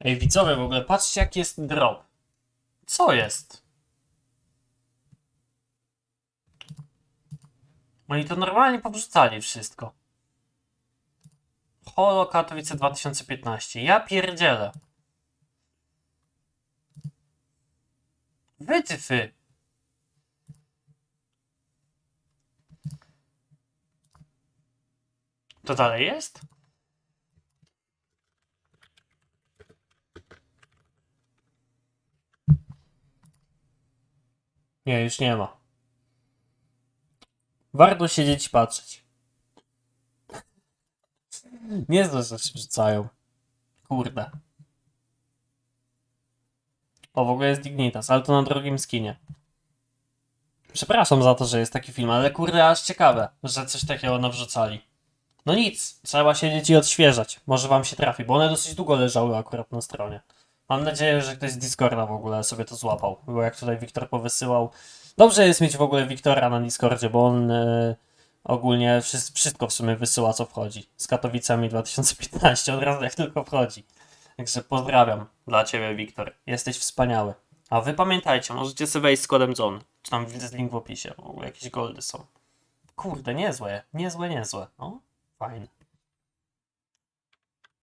Ej, widzowie, w ogóle patrzcie, jaki jest drop. Co jest? Oni to normalnie powrzucali wszystko. Holo Katowice 2015. Ja pierdzielę. Wytyfy. To dalej jest? Nie, już nie ma. Warto siedzieć i patrzeć. Niezłe rzeczy wrzucają. Kurde. O, w ogóle jest Dignitas, ale to na drugim skinie. Przepraszam za to, że jest taki film, ale kurde, aż ciekawe, że coś takiego nawrzucali. No nic, trzeba siedzieć i odświeżać. Może wam się trafi, bo one dosyć długo leżały akurat na stronie. Mam nadzieję, że ktoś z Discorda w ogóle sobie to złapał, bo jak tutaj Wiktor powysyłał. Dobrze jest mieć w ogóle Wiktora na Discordzie, bo on e, ogólnie wszystko, w sumie wysyła, co wchodzi. Z Katowicami 2015, od razu jak tylko wchodzi. Także pozdrawiam dla ciebie, Wiktor. Jesteś wspaniały. A wy pamiętajcie, możecie sobie wejść z kodem Zone. Czy tam jest link w opisie, bo jakieś goldy są. Kurde, niezłe, niezłe, niezłe. O, fajne.